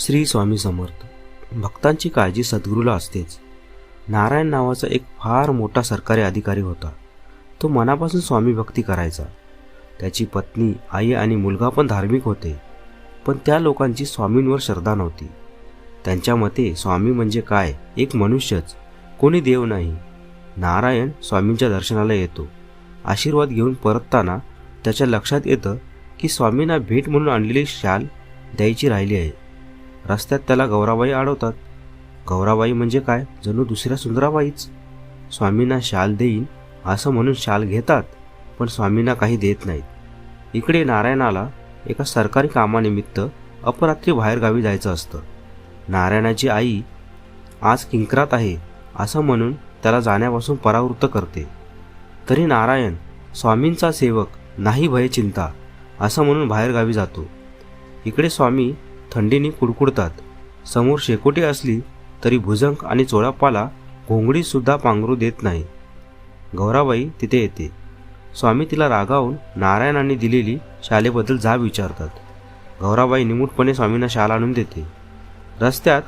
श्री स्वामी समर्थ. भक्तांची काळजी सद्गुरूला असतेच. नारायण नावाचा एक फार मोठा सरकारी अधिकारी होता. तो मनापासून स्वामी भक्ती करायचा. त्याची पत्नी आई आणि मुलगा पण धार्मिक होते. पण त्या लोकांची स्वामींवर श्रद्धा नव्हती. त्यांच्या मते स्वामी म्हणजे काय? एक मनुष्यच. कोणी देव नाही. नारायण स्वामींच्या दर्शनाला येतो. आशीर्वाद घेऊन परतताना त्याच्या लक्षात येतं की स्वामींना भेट म्हणून आणलेली शाल द्यायची राहिली आहे. रस्त्यात त्याला गौराबाई अडवतात गौराबाई म्हणजे काय? जणू दुसऱ्या सुंदराबाईच. स्वामींना शाल देईन असं म्हणून शाल घेतात पण स्वामींना काही देत नाहीत. इकडे नारायणाला एका सरकारी कामानिमित्त अपरात्री बाहेरगावी जायचं असतं. नारायणाची आई आज किंकरात आहे असं म्हणून त्याला जाण्यापासून परावृत्त करते. तरी नारायण स्वामींचा सेवक नाही भय चिंता असं म्हणून बाहेरगावी जातो. इकडे स्वामी थंडीने कुडकुडतात. समोर शेकोटी असली तरी भुजंग आणि चोळापाला घोंगडीसुद्धा पांघरू देत नाही. गौराबाई तिथे येते. स्वामी तिला रागावून नारायणाने दिलेली शालेबद्दल जाब विचारतात. गौराबाई निमूटपणे स्वामींना शाल आणून देते. रस्त्यात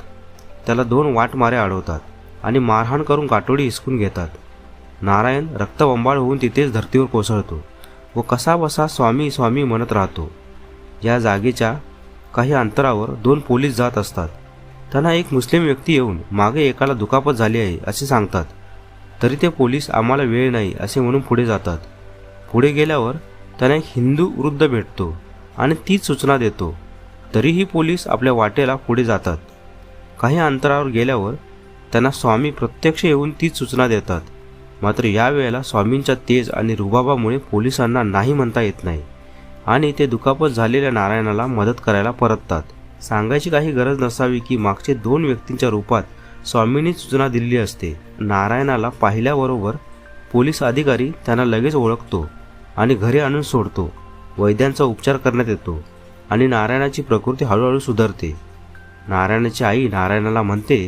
त्याला दोन वाटमारे अडवतात आणि मारहाण करून काटोडी हिसकून घेतात. नारायण रक्तबंबाळ होऊन तिथेच धर्तीवर कोसळतो व कसा बसा स्वामी स्वामी म्हणत राहतो. या जागेच्या काही अंतरावर दोन पोलीस जात असतात. त्यांना एक मुस्लिम व्यक्ती येऊन मागे एकाला दुखापत झाली आहे असे सांगतात. तरी ते पोलीस आम्हाला वेळ नाही असे म्हणून पुढे जातात. पुढे गेल्यावर त्यांना एक हिंदू वृद्ध भेटतो आणि तीच सूचना देतो. तरीही पोलीस आपल्या वाटेला पुढे जातात. काही अंतरावर गेल्यावर त्यांना स्वामी प्रत्यक्ष येऊन तीच सूचना देतात. मात्र यावेळेला स्वामींच्या तेज आणि रुबाबामुळे पोलिसांना नाही म्हणता येत नाही. आणि ते दुखापत झालेल्या नारायणाला मदत करायला परततात. सांगायची काही गरज नसावी की मागचे दोन व्यक्तींच्या रूपात स्वामींनी सूचना दिलेली असते. नारायणाला पाहिल्याबरोबर पोलीस अधिकारी त्यांना लगेच ओळखतो आणि घरी आणून सोडतो. वैद्यांचा उपचार करण्यात येतो आणि नारायणाची प्रकृती हळूहळू सुधारते. नारायणाची आई नारायणाला म्हणते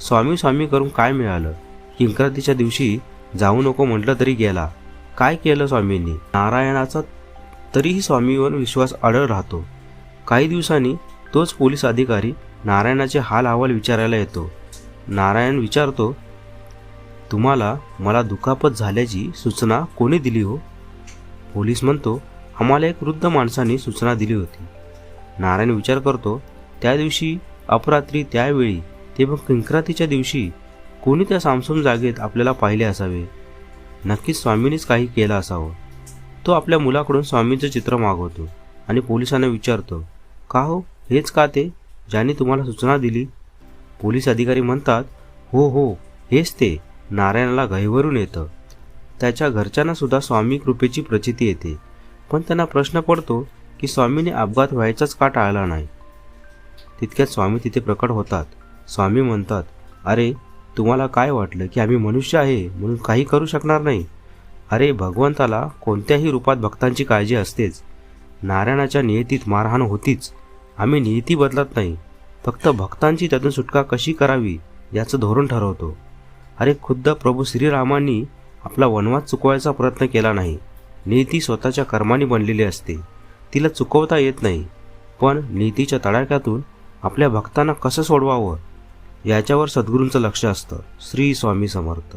स्वामी स्वामी करून काय मिळालं? किंक्रांतीच्या दिवशी जाऊ नको म्हटलं तरी गेला. काय केलं स्वामींनी? नारायणाचा तरीही स्वामीवर विश्वास अडळ राहतो. काही दिवसांनी तोच पोलीस अधिकारी नारायणाचे हाल अहवाल विचारायला येतो. नारायण विचारतो तुम्हाला मला दुखापत झाल्याची सूचना कोणी दिली हो? पोलीस म्हणतो आम्हाला एक वृद्ध माणसाने सूचना दिली होती. नारायण विचार करतो त्या दिवशी अपरात्री त्यावेळी ते मग किंक्रातीच्या दिवशी कोणी त्या सामसूम जागेत आपल्याला पाहिले असावे? नक्कीच स्वामींनीच काही केलं असावं. तो आपल्या मुलाकडून स्वामींचं चित्र मागवतो आणि पोलिसांना विचारतो का हो? हेच का ते? ज्याने तुम्हाला सूचना दिली. पोलीस अधिकारी म्हणतात हो हो हेच ते. नारायणाला घाईवरून येतं. त्याच्या घरच्यांनासुद्धा स्वामी कृपेची प्रचिती येते. पण त्यांना प्रश्न पडतो की स्वामीने अपघात व्हायचाच का टाळला नाही? तितक्यात स्वामी तिथे प्रकट होतात. स्वामी म्हणतात अरे तुम्हाला काय वाटलं की आम्ही मनुष्य आहे म्हणून काही करू शकणार नाही? अरे भगवंताला कोणत्याही रूपात भक्तांची काळजी असतेच. नारायणाच्या नियतीत मारहाण होतीच. आम्ही नियती बदलत नाही. फक्त भक्तांची त्यातून सुटका कशी करावी याचं धोरण ठरवतो. अरे खुद्द प्रभू श्रीरामांनी आपला वनवास चुकवायचा प्रयत्न केला नाही. नीती स्वतःच्या कर्माने बनलेली असते. तिला चुकवता येत नाही. पण नीतीच्या तडाख्यातून आपल्या भक्तांना कसं सोडवावं? याच्यावर सद्गुरूंचं लक्ष असतं. श्री स्वामी समर्थ.